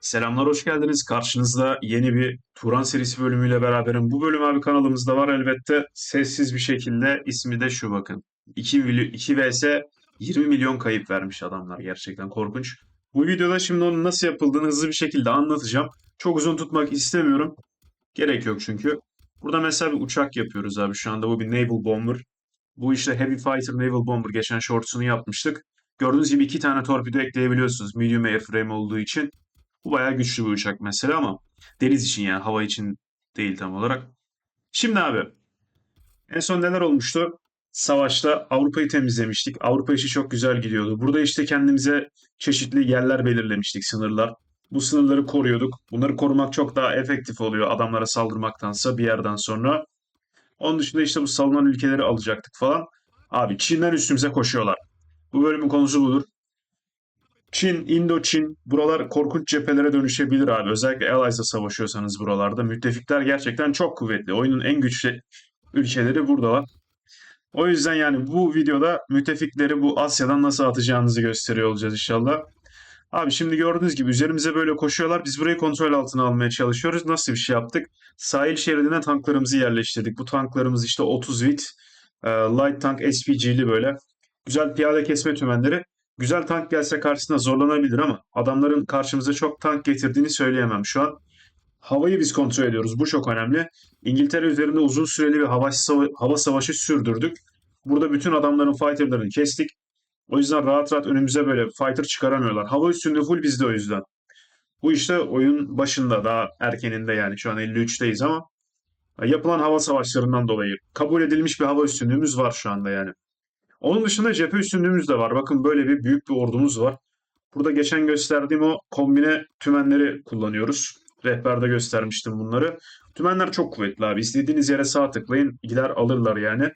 Selamlar, hoş geldiniz. Karşınızda yeni bir Turan serisi bölümüyle beraberim. Bu bölüm abi kanalımızda var elbette. Sessiz bir şekilde ismi de şu bakın. 2, 2 vs 20 milyon kayıp vermiş adamlar. Gerçekten korkunç. Bu videoda şimdi onun nasıl yapıldığını hızlı bir şekilde anlatacağım. Çok uzun tutmak istemiyorum. Gerek yok çünkü. Burada mesela bir uçak yapıyoruz abi. Şu anda bu bir naval bomber. Bu işte Heavy Fighter Naval Bomber. Geçen shorts'unu yapmıştık. Gördüğünüz gibi iki tane torpido ekleyebiliyorsunuz. Medium airframe olduğu için. Bu bayağı güçlü bir uçak mesela ama deniz için yani hava için değil tam olarak. Şimdi abi en son neler olmuştu? Savaşta Avrupa'yı temizlemiştik. Avrupa işi çok güzel gidiyordu. Burada işte kendimize çeşitli yerler belirlemiştik, sınırlar. Bu sınırları koruyorduk. Bunları korumak çok daha efektif oluyor adamlara saldırmaktansa bir yerden sonra. Onun dışında işte bu salınan ülkeleri alacaktık falan. Abi Çin'den üstümüze koşuyorlar. Bu bölümün konusu budur. Çin, Indo-Çin buralar korkunç cephelere dönüşebilir abi. Özellikle Allies'la savaşıyorsanız buralarda. Müttefikler gerçekten çok kuvvetli. Oyunun en güçlü ülkeleri buradalar. O yüzden yani bu videoda müttefikleri bu Asya'dan nasıl atacağınızı gösteriyor olacağız inşallah. Abi şimdi gördüğünüz gibi üzerimize böyle koşuyorlar. Biz burayı kontrol altına almaya çalışıyoruz. Nasıl bir şey yaptık? Sahil şeridine tanklarımızı yerleştirdik. Bu tanklarımız işte 30 vit, e, light tank SPG'li böyle. Güzel piyade kesme tümenleri. Güzel tank gelse karşısına zorlanabilir ama adamların karşımıza çok tank getirdiğini söyleyemem şu an. Havayı biz kontrol ediyoruz. Bu çok önemli. İngiltere üzerinde uzun süreli bir hava, sava- hava savaşı sürdürdük. Burada bütün adamların fighterlarını kestik. O yüzden rahat rahat önümüze böyle fighter çıkaramıyorlar. Hava üstünde full bizde o yüzden. Bu işte oyun başında daha erkeninde yani şu an 53'teyiz ama yapılan hava savaşlarından dolayı kabul edilmiş bir hava üstünlüğümüz var şu anda yani. Onun dışında cephe üstünlüğümüz de var. Bakın böyle bir büyük bir ordumuz var. Burada geçen gösterdiğim o kombine tümenleri kullanıyoruz. Rehberde göstermiştim bunları. Tümenler çok kuvvetli abi. İstediğiniz yere sağ tıklayın gider alırlar yani.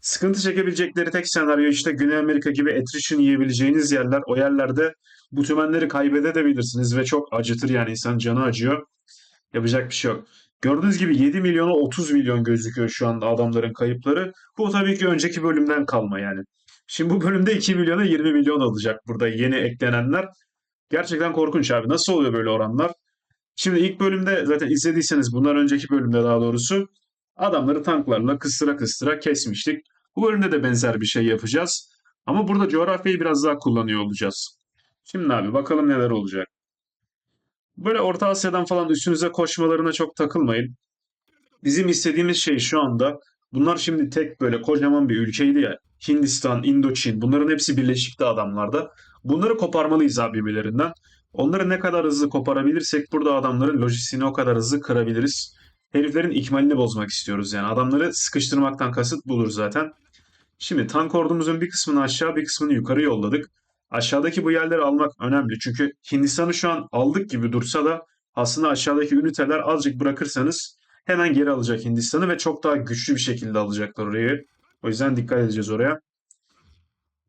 Sıkıntı çekebilecekleri tek senaryo işte Güney Amerika gibi attrition yiyebileceğiniz yerler. O yerlerde bu tümenleri kaybedebilirsiniz ve çok acıtır yani insan canı acıyor. Yapacak bir şey yok. Gördüğünüz gibi 7 milyona 30 milyon gözüküyor şu anda adamların kayıpları. Bu tabii ki önceki bölümden kalma yani. Şimdi bu bölümde 2 milyona 20 milyon alacak burada yeni eklenenler. Gerçekten korkunç abi. Nasıl oluyor böyle oranlar? Şimdi ilk bölümde zaten izlediyseniz bundan önceki bölümde daha doğrusu adamları tanklarla kıstıra kıstıra kesmiştik. Bu bölümde de benzer bir şey yapacağız. Ama burada coğrafyayı biraz daha kullanıyor olacağız. Şimdi abi bakalım neler olacak. Böyle Orta Asya'dan falan üstünüze koşmalarına çok takılmayın. Bizim istediğimiz şey şu anda bunlar şimdi tek böyle kocaman bir ülkeydi ya. Hindistan, Indoçin bunların hepsi birleşikti adamlarda. Bunları koparmalıyız abi. Onları ne kadar hızlı koparabilirsek burada adamların lojistiğini o kadar hızlı kırabiliriz. Heriflerin ikmalini bozmak istiyoruz yani. Adamları sıkıştırmaktan kasıt bulur zaten. Şimdi tank ordumuzun bir kısmını aşağı bir kısmını yukarı yolladık. Aşağıdaki bu yerleri almak önemli. Çünkü Hindistan'ı şu an aldık gibi dursa da aslında aşağıdaki üniteler azıcık bırakırsanız hemen geri alacak Hindistan'ı ve çok daha güçlü bir şekilde alacaklar orayı. O yüzden dikkat edeceğiz oraya.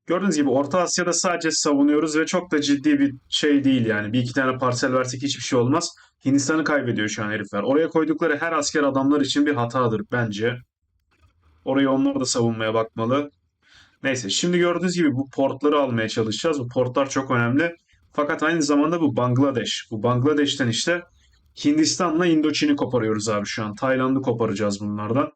Gördüğünüz gibi Orta Asya'da sadece savunuyoruz ve çok da ciddi bir şey değil yani. Bir iki tane parsel versek hiçbir şey olmaz. Hindistan'ı kaybediyor şu an herifler. Oraya koydukları her asker adamlar için bir hatadır bence. Orayı onlar da savunmaya bakmalı. Neyse şimdi gördüğünüz gibi bu portları almaya çalışacağız. Bu portlar çok önemli. Fakat aynı zamanda bu Bangladeş. Bu Bangladeş'ten işte Hindistan'la Indoçin'i koparıyoruz abi şu an. Tayland'ı koparacağız bunlardan.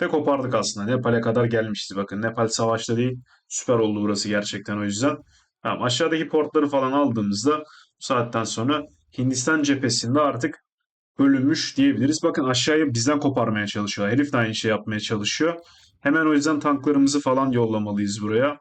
Ve kopardık aslında. Nepal'e kadar gelmişti. Bakın Nepal savaşta değil. Süper oldu burası gerçekten o yüzden. Tamam, aşağıdaki portları falan aldığımızda bu saatten sonra Hindistan cephesinde artık bölünmüş diyebiliriz. Bakın aşağıya bizden koparmaya çalışıyor. Herif de aynı şey yapmaya çalışıyor. Hemen o yüzden tanklarımızı falan yollamalıyız buraya.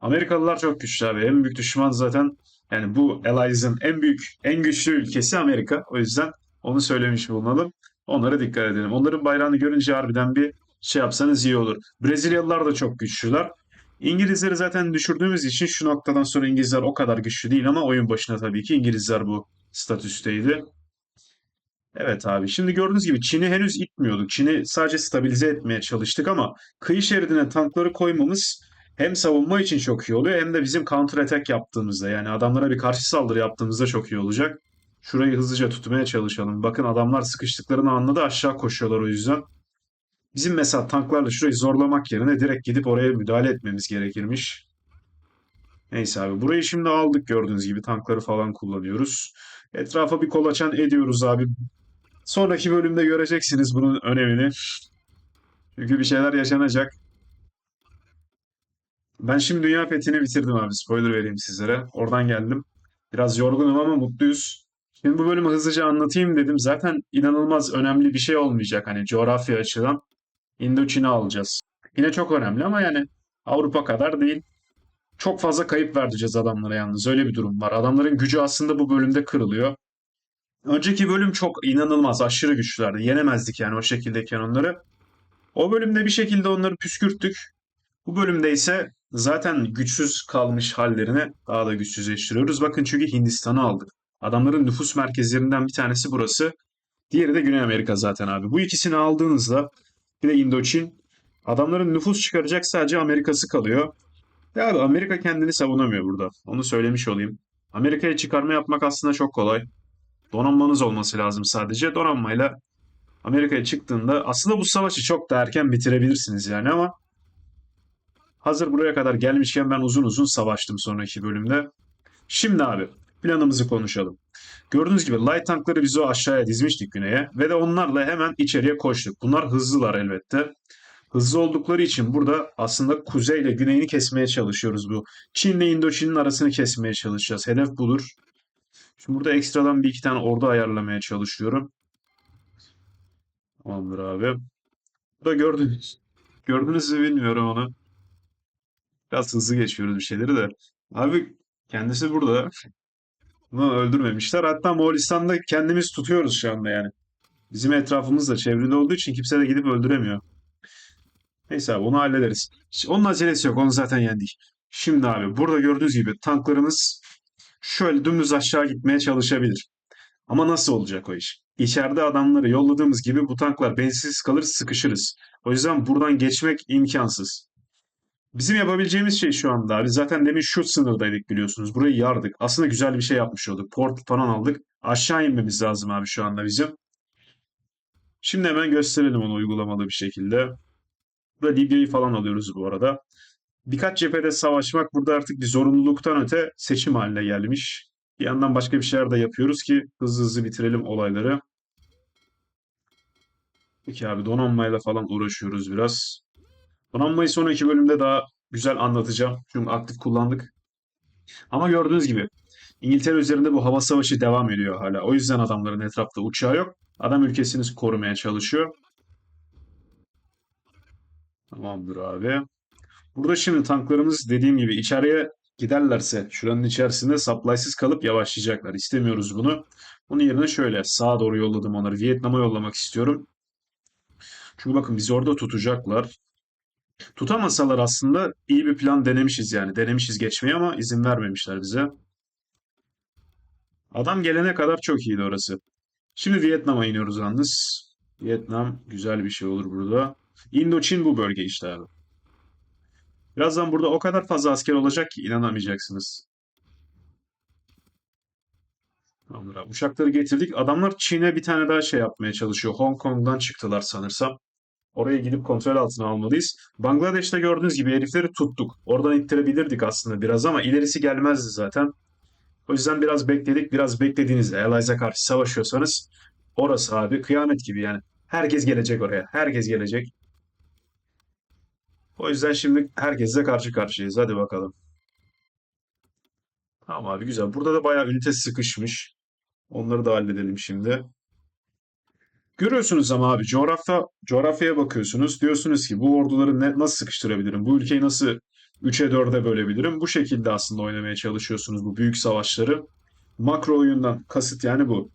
Amerikalılar çok güçlü abi. En büyük düşman zaten yani bu Allies'ın en büyük, en güçlü ülkesi Amerika. O yüzden onu söylemiş bulunalım. Onlara dikkat edelim. Onların bayrağını görünce harbiden bir şey yapsanız iyi olur. Brezilyalılar da çok güçlüler. İngilizleri zaten düşürdüğümüz için şu noktadan sonra İngilizler o kadar güçlü değil ama oyun başına tabii ki İngilizler bu statüsteydi. Evet abi. Şimdi gördüğünüz gibi Çin'i henüz itmiyorduk. Çin'i sadece stabilize etmeye çalıştık ama kıyı şeridine tankları koymamız hem savunma için çok iyi oluyor hem de bizim counter attack yaptığımızda yani adamlara bir karşı saldırı yaptığımızda çok iyi olacak. Şurayı hızlıca tutmaya çalışalım. Bakın adamlar sıkıştıklarını anladı aşağı koşuyorlar o yüzden. Bizim mesela tanklarla şurayı zorlamak yerine direkt gidip oraya müdahale etmemiz gerekirmiş. Neyse abi burayı şimdi aldık gördüğünüz gibi tankları falan kullanıyoruz. Etrafa bir kolaçan ediyoruz abi. Sonraki bölümde göreceksiniz bunun önemini. Çünkü bir şeyler yaşanacak. Ben şimdi Dünya Fethi'ni bitirdim abi. Spoiler vereyim sizlere. Oradan geldim. Biraz yorgunum ama mutluyuz. Şimdi bu bölümü hızlıca anlatayım dedim. Zaten inanılmaz önemli bir şey olmayacak hani coğrafya açıdan. Indoçin'i alacağız. Yine çok önemli ama yani Avrupa kadar değil. Çok fazla kayıp vereceğiz adamlara yalnız. Öyle bir durum var. Adamların gücü aslında bu bölümde kırılıyor. Önceki bölüm çok inanılmaz, aşırı güçlülerdi. Yenemezdik yani o şekildeyken onları. O bölümde bir şekilde onları püskürttük. Bu bölümde ise zaten güçsüz kalmış hallerini daha da güçsüzleştiriyoruz. Bakın çünkü Hindistan'ı aldık. Adamların nüfus merkezlerinden bir tanesi burası. Diğeri de Güney Amerika zaten abi. Bu ikisini aldığınızda bir de Indoçin. Adamların nüfus çıkaracak sadece Amerika'sı kalıyor. Ya abi Amerika kendini savunamıyor burada. Onu söylemiş olayım. Amerika'ya çıkarma yapmak aslında çok kolay. Donanmanız olması lazım sadece. Donanmayla Amerika'ya çıktığında aslında bu savaşı çok da erken bitirebilirsiniz yani ama hazır buraya kadar gelmişken ben uzun uzun savaştım sonraki bölümde. Şimdi abi planımızı konuşalım. Gördüğünüz gibi light tankları biz o aşağıya dizmiştik güneye ve de onlarla hemen içeriye koştuk. Bunlar hızlılar elbette. Hızlı oldukları için burada aslında kuzey ile güneyini kesmeye çalışıyoruz bu. Çin ile Indoçin'in arasını kesmeye çalışacağız. Hedef budur. Şimdi burada ekstradan bir iki tane ordu ayarlamaya çalışıyorum. Tamamdır abi. Burada gördünüz. Gördünüz mü bilmiyorum onu. Biraz hızlı geçiyoruz bir şeyleri de. Abi kendisi burada. Bunu öldürmemişler. Hatta Moğolistan'da kendimiz tutuyoruz şu anda yani. Bizim etrafımızda çevrili olduğu için kimse de gidip öldüremiyor. Neyse abi onu hallederiz. Onun acelesi yok. Onu zaten yendik. Şimdi abi burada gördüğünüz gibi tanklarımız şöyle dümdüz aşağı gitmeye çalışabilir. Ama nasıl olacak o iş? İçeride adamları yolladığımız gibi bu tanklar benzinsiz kalır sıkışırız. O yüzden buradan geçmek imkansız. Bizim yapabileceğimiz şey şu anda abi zaten demin şu sınırdaydık biliyorsunuz. Burayı yardık. Aslında güzel bir şey yapmış olduk. Port falan aldık. Aşağı inmemiz lazım abi şu anda bizim. Şimdi hemen gösterelim onu uygulamalı bir şekilde. Burada Libya'yı falan alıyoruz bu arada. Birkaç cephede savaşmak burada artık bir zorunluluktan öte seçim haline gelmiş. Bir yandan başka bir şeyler de yapıyoruz ki hızlı hızlı bitirelim olayları. Peki abi donanmayla falan uğraşıyoruz biraz. Donanmayı sonraki bölümde daha güzel anlatacağım. Çünkü aktif kullandık. Ama gördüğünüz gibi İngiltere üzerinde bu hava savaşı devam ediyor hala. O yüzden adamların etrafta uçağı yok. Adam ülkesini korumaya çalışıyor. Tamamdır abi. Burada şimdi tanklarımız dediğim gibi içeriye giderlerse şuranın içerisinde supply'sız kalıp yavaşlayacaklar. İstemiyoruz bunu. Bunun yerine şöyle sağa doğru yolladım onları. Vietnam'a yollamak istiyorum. Çünkü bakın bizi orada tutacaklar. Tutamasalar aslında iyi bir plan denemişiz yani. Denemişiz geçmeyi ama izin vermemişler bize. Adam gelene kadar çok iyiydi orası. Şimdi Vietnam'a iniyoruz yalnız. Vietnam güzel bir şey olur burada. Indoçin bu bölge işte abi. Birazdan burada o kadar fazla asker olacak ki inanamayacaksınız. Tamamdır abi. Uçakları getirdik. Adamlar Çin'e bir tane daha şey yapmaya çalışıyor. Hong Kong'dan çıktılar sanırsam. Oraya gidip kontrol altına almalıyız. Bangladeş'te gördüğünüz gibi herifleri tuttuk. Oradan ittirebilirdik aslında biraz ama ilerisi gelmezdi zaten. O yüzden biraz bekledik. Biraz beklediğinizde Allies'a karşı savaşıyorsanız orası abi kıyamet gibi yani. Herkes gelecek oraya. Herkes gelecek. O yüzden şimdi herkesle karşı karşıyayız. Hadi bakalım. Tamam abi güzel. Burada da bayağı ünite sıkışmış. Onları da halledelim şimdi. Görüyorsunuz ama abi coğrafya coğrafyaya bakıyorsunuz. Diyorsunuz ki bu orduları ne, nasıl sıkıştırabilirim? Bu ülkeyi nasıl 3'e 4'e bölebilirim? Bu şekilde aslında oynamaya çalışıyorsunuz bu büyük savaşları. Makro oyundan kasıt yani bu.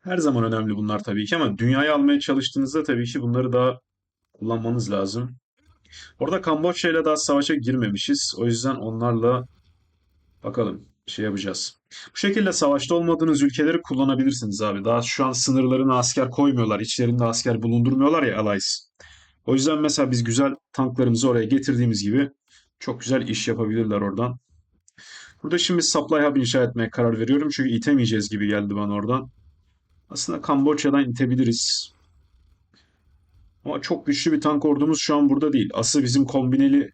Her zaman önemli bunlar tabii ki ama dünyayı almaya çalıştığınızda tabii ki bunları daha kullanmanız lazım. Orada Kamboçya ile daha savaşa girmemişiz. O yüzden onlarla bakalım şey yapacağız. Bu şekilde savaşta olmadığınız ülkeleri kullanabilirsiniz abi. Daha şu an sınırlarına asker koymuyorlar. İçlerinde asker bulundurmuyorlar ya Allies. O yüzden mesela biz güzel tanklarımızı oraya getirdiğimiz gibi çok güzel iş yapabilirler oradan. Burada şimdi supply hub inşa etmeye karar veriyorum. Çünkü itemeyeceğiz gibi geldi bana oradan. Aslında Kamboçya'dan itebiliriz. Ama çok güçlü bir tank ordumuz şu an burada değil. Asıl bizim kombineli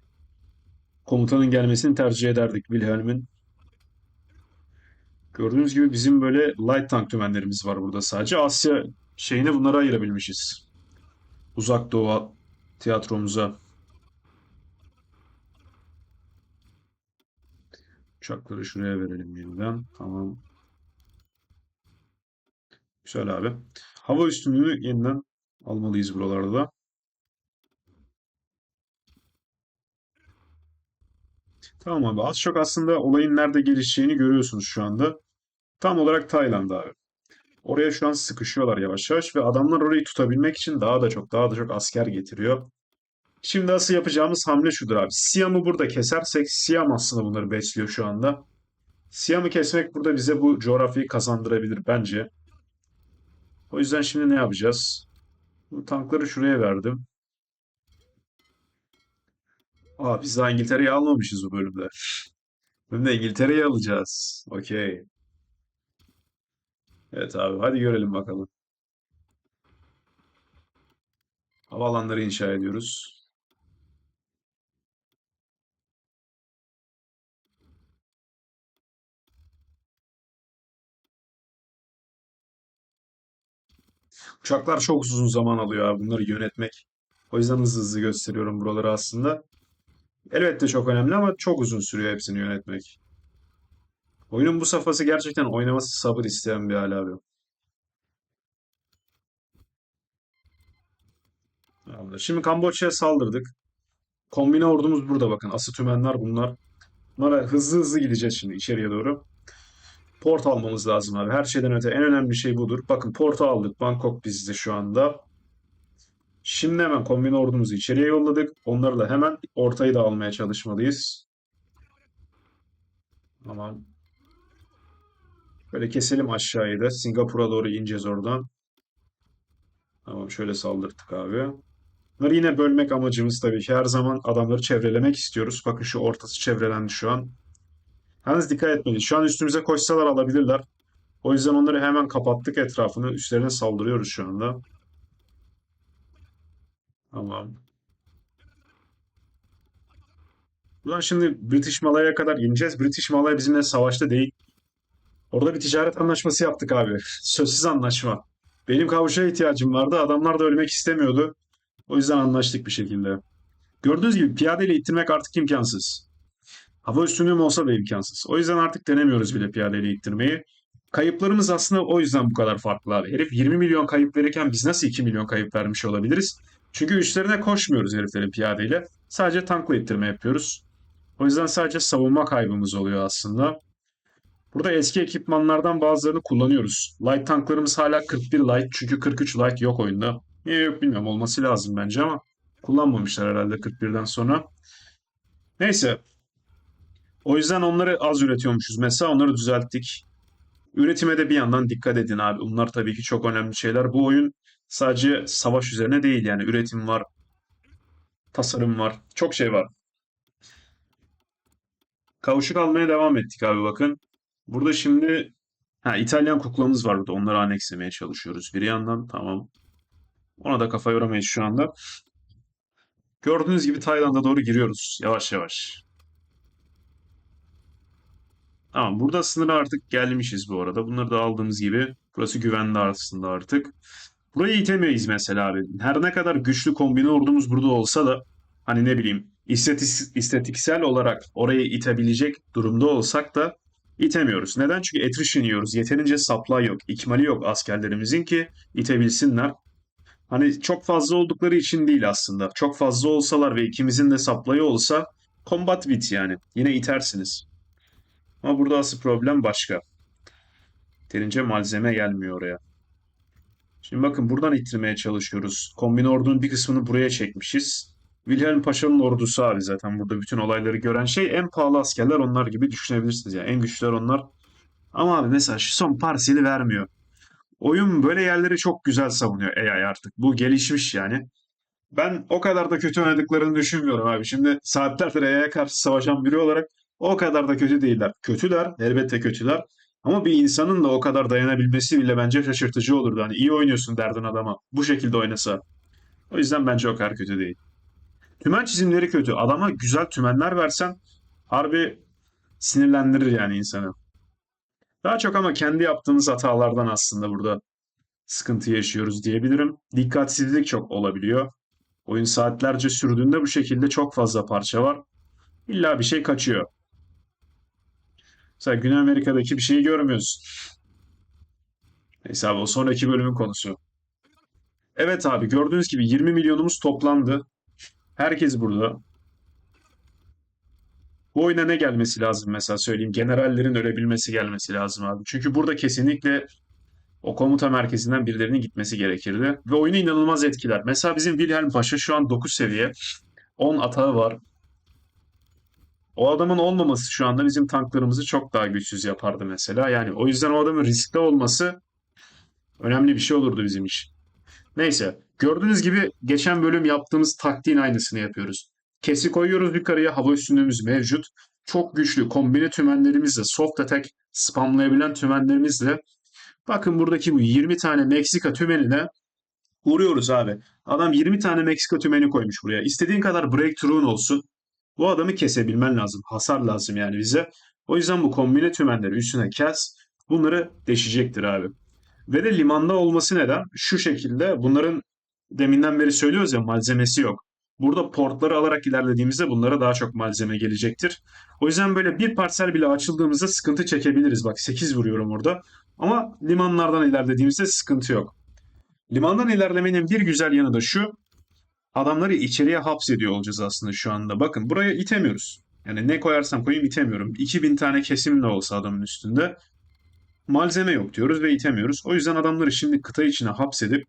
komutanın gelmesini tercih ederdik Wilhelm'in. Gördüğünüz gibi bizim böyle light tank tümenlerimiz var burada sadece. Asya şeyine bunları ayırabilmişiz. Uzak Doğu tiyatromuza. Uçakları şuraya verelim yeniden. Tamam. Güzel abi. Hava üstünlüğünü yeniden almalıyız buralarda da. Tamam abi. Az çok aslında olayın nerede gelişeceğini görüyorsunuz şu anda. Tam olarak Tayland abi. Oraya şu an sıkışıyorlar yavaş yavaş ve adamlar orayı tutabilmek için daha da çok daha da çok asker getiriyor. Şimdi asıl yapacağımız hamle şudur abi. Siam'ı burada kesersek Siam aslında bunları besliyor şu anda. Siam'ı kesmek burada bize bu coğrafyayı kazandırabilir bence. O yüzden şimdi ne yapacağız? Bu tankları şuraya verdim. Aa biz daha İngiltere'yi almamışız bu bölümde. Bölümde İngiltere'yi alacağız. Okey. Evet abi hadi görelim bakalım. Havaalanları inşa ediyoruz. Uçaklar çok uzun zaman alıyor abi bunları yönetmek. O yüzden hızlı hızlı gösteriyorum buraları aslında. Elbette çok önemli ama çok uzun sürüyor hepsini yönetmek. Oyunun bu safhası gerçekten oynaması sabır isteyen bir hal abi. Şimdi Kamboçya'ya saldırdık. Kombine ordumuz burada bakın. Asıl tümenler bunlar. Bunlara hızlı hızlı gideceğiz şimdi içeriye doğru. Port almamız lazım abi. Her şeyden öte en önemli şey budur. Bakın portu aldık. Bangkok bizde şu anda. Şimdi hemen kombine ordumuzu içeriye yolladık. Onlarla hemen ortayı da almaya çalışmalıyız. Tamam. Böyle keselim aşağıyı da. Singapur'a doğru ineceğiz oradan. Tamam şöyle saldırdık abi. Bunları yine bölmek amacımız tabii ki. Her zaman adamları çevrelemek istiyoruz. Bakın şu ortası çevrelendi şu an. Yalnız dikkat etmeliyiz. Şu an üstümüze koşsalar alabilirler. O yüzden onları hemen kapattık etrafını. Üstlerine saldırıyoruz şu anda. Tamam. Buradan şimdi British Malaya'ya kadar ineceğiz. British Malaya bizimle savaşta değil. Orada bir ticaret anlaşması yaptık abi. Sözsüz anlaşma. Benim kavuşa ihtiyacım vardı. Adamlar da ölmek istemiyordu. O yüzden anlaştık bir şekilde. Gördüğünüz gibi piyadeyle ittirmek artık imkansız. Hava üstünlüğüm olsa da imkansız. O yüzden artık denemiyoruz bile piyadeyle ittirmeyi. Kayıplarımız aslında o yüzden bu kadar farklı abi. Herif 20 milyon kayıp verirken biz nasıl 2 milyon kayıp vermiş olabiliriz? Çünkü üstlerine koşmuyoruz heriflerin piyadeyle. Sadece tankla ittirme yapıyoruz. O yüzden sadece savunma kaybımız oluyor aslında. Burada eski ekipmanlardan bazılarını kullanıyoruz. Light tanklarımız hala 41 light çünkü 43 light yok oyunda. Niye yok bilmiyorum olması lazım bence ama kullanmamışlar herhalde 41'den sonra. Neyse. O yüzden onları az üretiyormuşuz. Mesela onları düzelttik. Üretime de bir yandan dikkat edin abi. Bunlar tabii ki çok önemli şeyler. Bu oyun sadece savaş üzerine değil yani. Üretim var, tasarım var, çok şey var. Kavuşuk almaya devam ettik abi bakın. Burada şimdi ha, İtalyan kuklamız var burada. Onları annekslemeye çalışıyoruz bir yandan. Tamam. Ona da kafa yoramayız şu anda. Gördüğünüz gibi Tayland'a doğru giriyoruz. Yavaş yavaş. Tamam. Burada sınıra artık gelmişiz bu arada. Bunları da aldığımız gibi. Burası güvenli aslında artık. Burayı itemeyiz mesela abi. Her ne kadar güçlü kombine ordumuz burada olsa da hani ne bileyim istatis- istatistiksel olarak orayı itebilecek durumda olsak da itemiyoruz. Neden? Çünkü attrition yiyoruz. Yeterince supply yok, ikmali yok askerlerimizin ki itebilsinler. Hani çok fazla oldukları için değil aslında. Çok fazla olsalar ve ikimizin de supply'ı olsa combat wit yani. Yine itersiniz. Ama burada asıl problem başka. Yeterince malzeme gelmiyor oraya. Şimdi bakın buradan ittirmeye çalışıyoruz. Kombine ordunun bir kısmını buraya çekmişiz. Wilhelm Paşa'nın ordusu abi zaten burada bütün olayları gören şey. En pahalı askerler onlar gibi düşünebilirsiniz. Yani en güçlüler onlar. Ama abi mesela şu son parseli vermiyor. Oyun böyle yerleri çok güzel savunuyor AI artık. Bu gelişmiş yani. Ben o kadar da kötü oynadıklarını düşünmüyorum abi. Şimdi saatlerdir AI'ya karşı savaşan biri olarak o kadar da kötü değiller. Kötüler, elbette kötüler. Ama bir insanın da o kadar dayanabilmesi bile bence şaşırtıcı olurdu. Hani iyi oynuyorsun derdin adama. Bu şekilde oynasa. O yüzden bence o kadar kötü değil. Tümen çizimleri kötü. Adama güzel tümenler versen harbi sinirlendirir yani insanı. Daha çok ama kendi yaptığımız hatalardan aslında burada sıkıntı yaşıyoruz diyebilirim. Dikkatsizlik çok olabiliyor. Oyun saatlerce sürdüğünde bu şekilde çok fazla parça var. İlla bir şey kaçıyor. Mesela Güney Amerika'daki bir şeyi görmüyorsun. Neyse abi o sonraki bölümün konusu. Evet abi gördüğünüz gibi 20 milyonumuz toplandı. Herkes burada. Bu oyuna ne gelmesi lazım mesela söyleyeyim. Generallerin ölebilmesi gelmesi lazım abi. Çünkü burada kesinlikle o komuta merkezinden birilerinin gitmesi gerekirdi. Ve oyunu inanılmaz etkiler. Mesela bizim Wilhelm Paşa şu an 9 seviye. 10 atağı var. O adamın olmaması şu anda bizim tanklarımızı çok daha güçsüz yapardı mesela. Yani o yüzden o adamın riskte olması önemli bir şey olurdu bizim için. Neyse. Gördüğünüz gibi geçen bölüm yaptığımız taktiğin aynısını yapıyoruz. Kesi koyuyoruz yukarıya. Hava üstünlüğümüz mevcut. Çok güçlü kombine tümenlerimizle, soft attack spamlayabilen tümenlerimizle bakın buradaki bu 20 tane Meksika tümenine vuruyoruz abi. Adam 20 tane Meksika tümeni koymuş buraya. İstediğin kadar breakthrough'un olsun. Bu adamı kesebilmen lazım. Hasar lazım yani bize. O yüzden bu kombine tümenleri üstüne kes. Bunları deşecektir abi. Ve de limanda olması neden? Şu şekilde bunların deminden beri söylüyoruz ya malzemesi yok. Burada portları alarak ilerlediğimizde bunlara daha çok malzeme gelecektir. O yüzden böyle bir parsel bile açıldığımızda sıkıntı çekebiliriz. Bak 8 vuruyorum orada. Ama limanlardan ilerlediğimizde sıkıntı yok. Limandan ilerlemenin bir güzel yanı da şu. Adamları içeriye hapsediyor olacağız aslında şu anda. Bakın buraya itemiyoruz. Yani ne koyarsam koyayım itemiyorum. 2000 tane kesim de olsa adamın üstünde. Malzeme yok diyoruz ve itemiyoruz. O yüzden adamları şimdi kıta içine hapsedip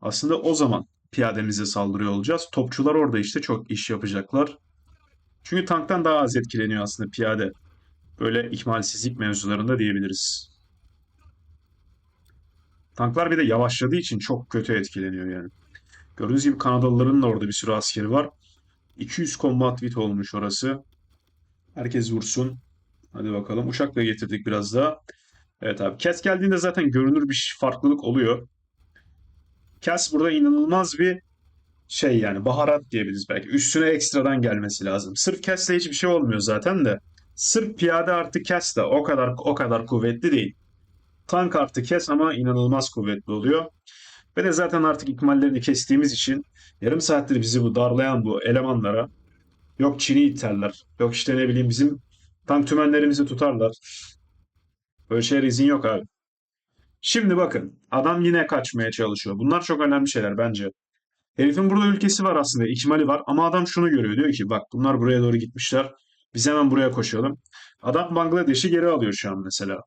aslında o zaman piyademize saldırıyor olacağız. Topçular orada işte çok iş yapacaklar. Çünkü tanktan daha az etkileniyor aslında piyade. Böyle ihmalsizlik mevzularında diyebiliriz. Tanklar bir de yavaşladığı için çok kötü etkileniyor yani. Gördüğünüz gibi Kanadalıların da orada bir sürü askeri var. 200 combat bit olmuş orası. Herkes vursun. Hadi bakalım. Uçakla getirdik biraz daha. Evet abi. Kes geldiğinde zaten görünür bir farklılık oluyor. Kes burada inanılmaz bir şey yani baharat diyebiliriz belki. Üstüne ekstradan gelmesi lazım. Sırf Kes'le hiçbir şey olmuyor zaten de. Sırf piyade artı Kes de o kadar o kadar kuvvetli değil. Tank artı Kes ama inanılmaz kuvvetli oluyor. Ve de zaten artık ikmallerini kestiğimiz için yarım saattir bizi bu darlayan bu elemanlara yok Çin'i iterler. Yok işte ne bileyim bizim tank tümenlerimizi tutarlar. Böyle şeyler izin yok abi. Şimdi bakın adam yine kaçmaya çalışıyor. Bunlar çok önemli şeyler bence. Herifin burada ülkesi var aslında. ikmali var ama adam şunu görüyor. Diyor ki bak bunlar buraya doğru gitmişler. Biz hemen buraya koşalım. Adam Bangladeş'i geri alıyor şu an mesela.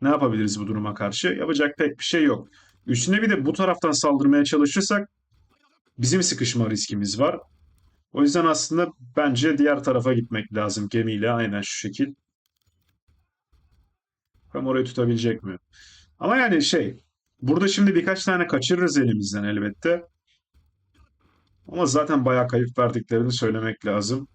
Ne yapabiliriz bu duruma karşı? Yapacak pek bir şey yok. Üstüne bir de bu taraftan saldırmaya çalışırsak bizim sıkışma riskimiz var. O yüzden aslında bence diğer tarafa gitmek lazım gemiyle aynen şu şekil. Bakalım orayı tutabilecek mi? Ama yani şey burada şimdi birkaç tane kaçırırız elimizden elbette. Ama zaten bayağı kayıp verdiklerini söylemek lazım.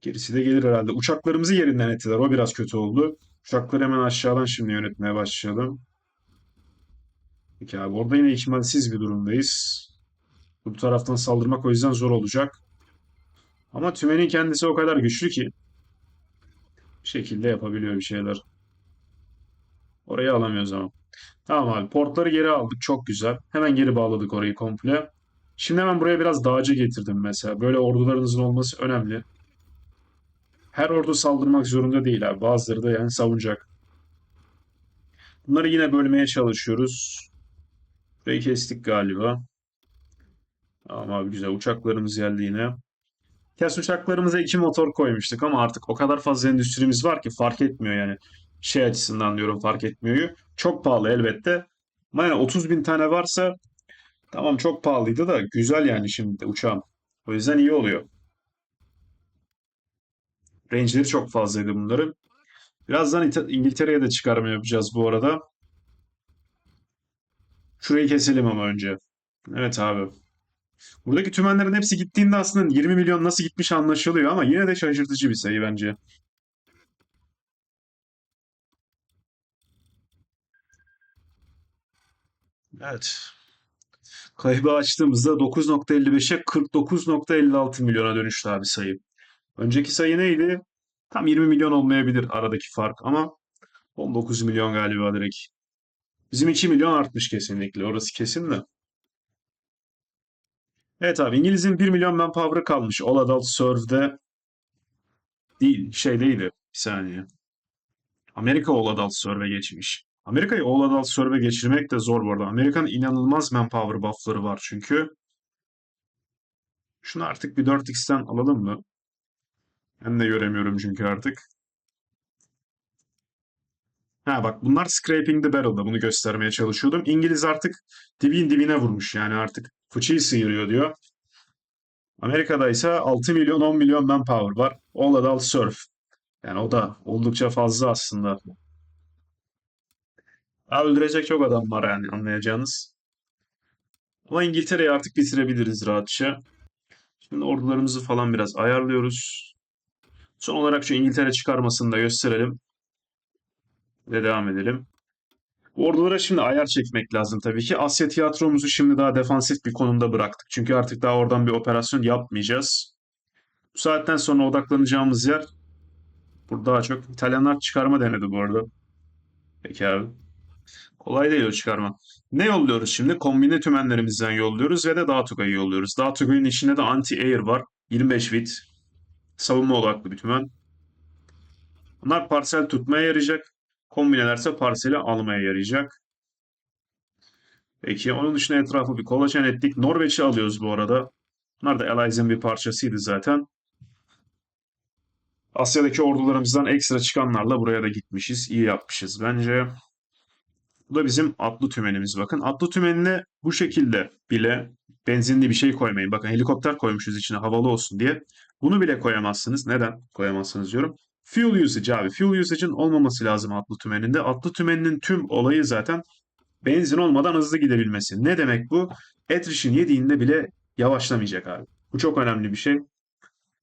Gerisi de gelir herhalde. Uçaklarımızı yerinden ettiler. O biraz kötü oldu. Uçakları hemen aşağıdan şimdi yönetmeye başlayalım. Peki abi orada yine ihmalsiz bir durumdayız. Bu taraftan saldırmak o yüzden zor olacak. Ama tümenin kendisi o kadar güçlü ki bir şekilde yapabiliyor bir şeyler. Orayı alamıyoruz ama. Tamam abi portları geri aldık çok güzel. Hemen geri bağladık orayı komple. Şimdi hemen buraya biraz dağcı getirdim mesela. Böyle ordularınızın olması önemli. Her ordu saldırmak zorunda değil abi. Bazıları da yani savunacak. Bunları yine bölmeye çalışıyoruz. Burayı kestik galiba. Tamam abi güzel. Uçaklarımız geldi yine. Kes uçaklarımıza iki motor koymuştuk ama artık o kadar fazla endüstrimiz var ki fark etmiyor yani. Şey açısından diyorum fark etmiyor. Çok pahalı elbette. Ama yani 30 bin tane varsa tamam çok pahalıydı da güzel yani şimdi uçağım. O yüzden iyi oluyor. Range'leri çok fazlaydı bunların. Birazdan İta- İngiltere'ye de çıkarma yapacağız bu arada. Şurayı keselim ama önce. Evet abi. Buradaki tümenlerin hepsi gittiğinde aslında 20 milyon nasıl gitmiş anlaşılıyor ama yine de şaşırtıcı bir sayı bence. Evet. Kaybı açtığımızda 9.55'e 49.56 milyona dönüştü abi sayı. Önceki sayı neydi? Tam 20 milyon olmayabilir aradaki fark ama 19 milyon galiba direkt. Bizim 2 milyon artmış kesinlikle. Orası kesin de. Evet abi İngiliz'in 1 milyon manpower'ı kalmış. All Adult Serve'de değil. Şey değildi. Bir saniye. Amerika All Adult Serve'e geçmiş. Amerika'yı All Adult Serve'e geçirmek de zor bu arada. Amerika'nın inanılmaz manpower buff'ları var çünkü. Şunu artık bir 4x'ten alalım mı? Ben de göremiyorum çünkü artık. Ha bak bunlar Scraping the Barrel'da bunu göstermeye çalışıyordum. İngiliz artık dibin dibine vurmuş yani artık fıçıyı sıyırıyor diyor. Amerika'da ise 6 milyon 10 milyon manpower var. All adult surf. Yani o da oldukça fazla aslında. Daha öldürecek çok adam var yani anlayacağınız. Ama İngiltere'yi artık bitirebiliriz rahatça. Şimdi ordularımızı falan biraz ayarlıyoruz. Son olarak şu İngiltere çıkarmasını da gösterelim. Ve devam edelim. Ordulara şimdi ayar çekmek lazım tabii ki. Asya tiyatromuzu şimdi daha defansif bir konumda bıraktık. Çünkü artık daha oradan bir operasyon yapmayacağız. Bu saatten sonra odaklanacağımız yer burada daha çok İtalyanlar çıkarma denedi bu arada. Peki abi. Kolay değil o çıkarma. Ne yolluyoruz şimdi? Kombine tümenlerimizden yolluyoruz ve de Dağtugay'ı yolluyoruz. Dağtugay'ın içinde de anti-air var. 25 bit. Savunma odaklı bir tümen. Bunlar parsel tutmaya yarayacak. Kombinelerse parseli almaya yarayacak. Peki onun dışında etrafı bir kolaçan ettik. Norveç'i alıyoruz bu arada. Bunlar da Allies'in bir parçasıydı zaten. Asya'daki ordularımızdan ekstra çıkanlarla buraya da gitmişiz. İyi yapmışız bence. Bu da bizim atlı tümenimiz bakın. Atlı tümenine bu şekilde bile benzinli bir şey koymayın. Bakın helikopter koymuşuz içine havalı olsun diye. Bunu bile koyamazsınız. Neden koyamazsınız diyorum. Fuel usage abi. Fuel usage'ın olmaması lazım atlı tümeninde. Atlı tümeninin tüm olayı zaten benzin olmadan hızlı gidebilmesi. Ne demek bu? Attrition yediğinde bile yavaşlamayacak abi. Bu çok önemli bir şey.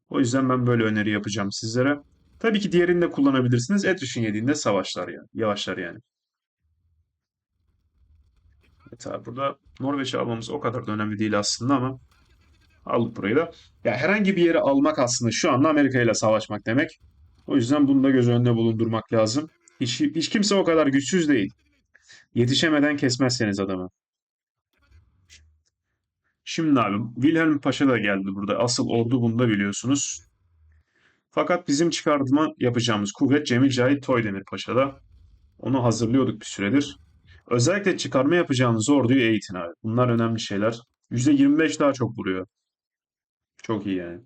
O yüzden ben böyle öneri yapacağım sizlere. Tabii ki diğerini de kullanabilirsiniz. Attrition yediğinde savaşlar yani. Yavaşlar yani. Evet abi burada Norveç'i almamız o kadar da önemli değil aslında ama aldık burayı da. Ya herhangi bir yere almak aslında şu anda Amerika ile savaşmak demek. O yüzden bunu da göz önünde bulundurmak lazım. Hiç, hiç kimse o kadar güçsüz değil. Yetişemeden kesmezseniz adamı. Şimdi abi Wilhelm Paşa da geldi burada. Asıl ordu bunda biliyorsunuz. Fakat bizim çıkartma yapacağımız kuvvet Cemil Cahit Toydemir Paşa'da. Onu hazırlıyorduk bir süredir. Özellikle çıkarma yapacağımız orduyu eğitin abi. Bunlar önemli şeyler. %25 daha çok vuruyor. Çok iyi yani.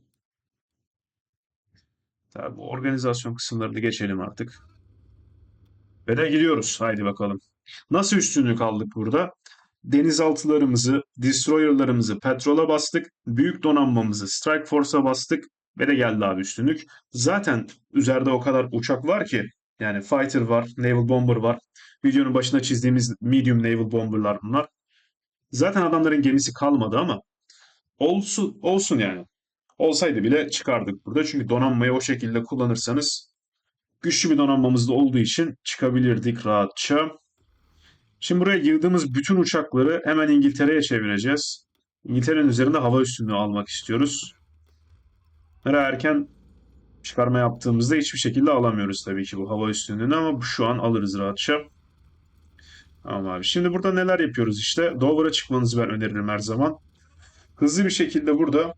Tabii bu organizasyon kısımlarını geçelim artık. Ve de gidiyoruz. Haydi bakalım. Nasıl üstünlük aldık burada? Denizaltılarımızı, destroyerlarımızı petrola bastık. Büyük donanmamızı Strike Force'a bastık. Ve de geldi abi üstünlük. Zaten üzerinde o kadar uçak var ki. Yani fighter var, naval bomber var. Videonun başına çizdiğimiz medium naval bomberlar bunlar. Zaten adamların gemisi kalmadı ama olsun, olsun yani. Olsaydı bile çıkardık burada. Çünkü donanmayı o şekilde kullanırsanız güçlü bir donanmamız da olduğu için çıkabilirdik rahatça. Şimdi buraya yığdığımız bütün uçakları hemen İngiltere'ye çevireceğiz. İngiltere'nin üzerinde hava üstünlüğü almak istiyoruz. Her erken çıkarma yaptığımızda hiçbir şekilde alamıyoruz tabii ki bu hava üstünlüğünü ama şu an alırız rahatça. Tamam abi. Şimdi burada neler yapıyoruz işte. Dover'a çıkmanızı ben öneririm her zaman. Hızlı bir şekilde burada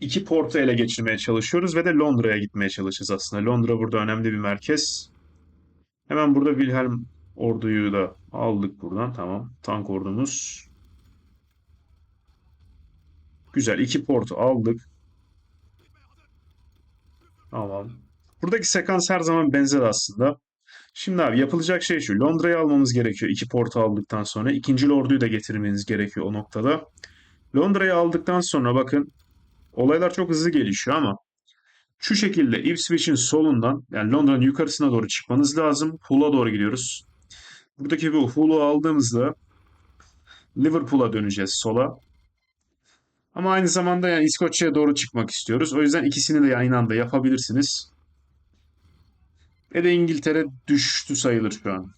iki portu ele geçirmeye çalışıyoruz ve de Londra'ya gitmeye çalışacağız aslında. Londra burada önemli bir merkez. Hemen burada Wilhelm orduyu da aldık buradan. Tamam. Tank ordumuz. Güzel. iki portu aldık. Tamam. Buradaki sekans her zaman benzer aslında. Şimdi abi yapılacak şey şu. Londra'yı almamız gerekiyor iki portu aldıktan sonra. İkinci orduyu da getirmeniz gerekiyor o noktada. Londra'yı aldıktan sonra bakın olaylar çok hızlı gelişiyor ama şu şekilde Ipswich'in solundan yani Londra'nın yukarısına doğru çıkmanız lazım. Hull'a doğru gidiyoruz. Buradaki bu Hull'u aldığımızda Liverpool'a döneceğiz sola. Ama aynı zamanda yani İskoçya'ya doğru çıkmak istiyoruz. O yüzden ikisini de aynı anda yapabilirsiniz. Ve de İngiltere düştü sayılır şu an.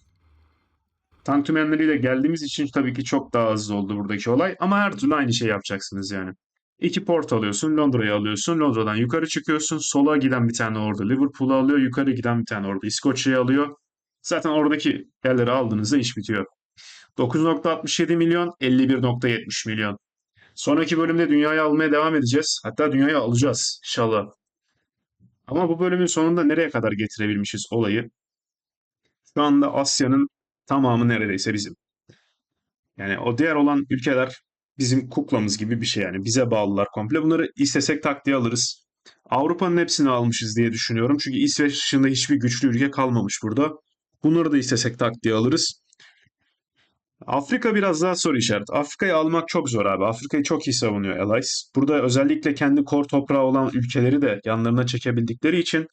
Tank tümenleriyle geldiğimiz için tabii ki çok daha hızlı oldu buradaki olay. Ama her türlü aynı şey yapacaksınız yani. İki port alıyorsun, Londra'yı alıyorsun. Londra'dan yukarı çıkıyorsun. Sola giden bir tane ordu Liverpool'u alıyor. Yukarı giden bir tane ordu İskoçya'yı alıyor. Zaten oradaki yerleri aldığınızda iş bitiyor. 9.67 milyon, 51.70 milyon. Sonraki bölümde dünyayı almaya devam edeceğiz. Hatta dünyayı alacağız inşallah. Ama bu bölümün sonunda nereye kadar getirebilmişiz olayı? Şu anda Asya'nın tamamı neredeyse bizim. Yani o diğer olan ülkeler bizim kuklamız gibi bir şey yani. Bize bağlılar komple. Bunları istesek tak diye alırız. Avrupa'nın hepsini almışız diye düşünüyorum. Çünkü İsveç dışında hiçbir güçlü ülke kalmamış burada. Bunları da istesek tak diye alırız. Afrika biraz daha soru işareti. Afrika'yı almak çok zor abi. Afrika'yı çok iyi savunuyor Allies. Burada özellikle kendi kor toprağı olan ülkeleri de yanlarına çekebildikleri için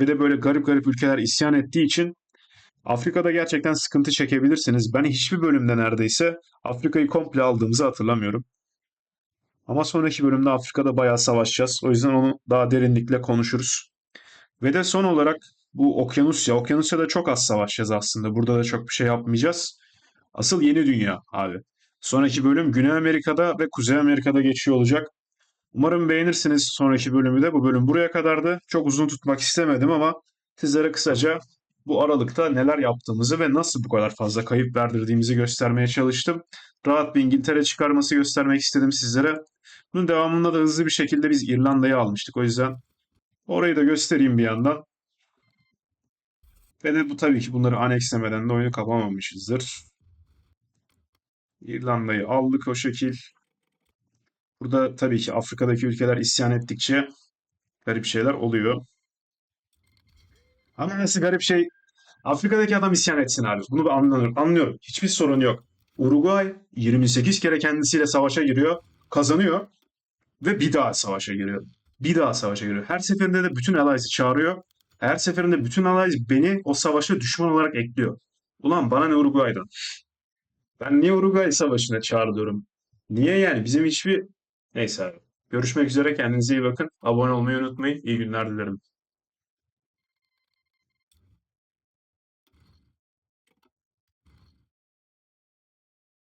ve de böyle garip garip ülkeler isyan ettiği için Afrika'da gerçekten sıkıntı çekebilirsiniz. Ben hiçbir bölümde neredeyse Afrika'yı komple aldığımızı hatırlamıyorum. Ama sonraki bölümde Afrika'da bayağı savaşacağız. O yüzden onu daha derinlikle konuşuruz. Ve de son olarak bu Okyanusya. Okyanusya'da çok az savaşacağız aslında. Burada da çok bir şey yapmayacağız. Asıl yeni dünya abi. Sonraki bölüm Güney Amerika'da ve Kuzey Amerika'da geçiyor olacak. Umarım beğenirsiniz sonraki bölümü de. Bu bölüm buraya kadardı. Çok uzun tutmak istemedim ama sizlere kısaca bu aralıkta neler yaptığımızı ve nasıl bu kadar fazla kayıp verdirdiğimizi göstermeye çalıştım. Rahat bir İngiltere çıkarması göstermek istedim sizlere. Bunun devamında da hızlı bir şekilde biz İrlanda'yı almıştık. O yüzden orayı da göstereyim bir yandan. Ve de bu tabii ki bunları anekslemeden de oyunu kapamamışızdır. İrlanda'yı aldık o şekil. Burada tabii ki Afrika'daki ülkeler isyan ettikçe garip şeyler oluyor. Ama nasıl garip şey Afrika'daki adam isyan etsin abi. Bunu anlıyorum. Anlıyorum. Hiçbir sorun yok. Uruguay 28 kere kendisiyle savaşa giriyor. Kazanıyor. Ve bir daha savaşa giriyor. Bir daha savaşa giriyor. Her seferinde de bütün Allies'i çağırıyor. Her seferinde bütün Allies beni o savaşa düşman olarak ekliyor. Ulan bana ne Uruguay'dan? Ben niye Uruguay savaşına çağrılıyorum? Niye yani? Bizim hiçbir... Neyse abi. Görüşmek üzere. Kendinize iyi bakın. Abone olmayı unutmayın. İyi günler dilerim.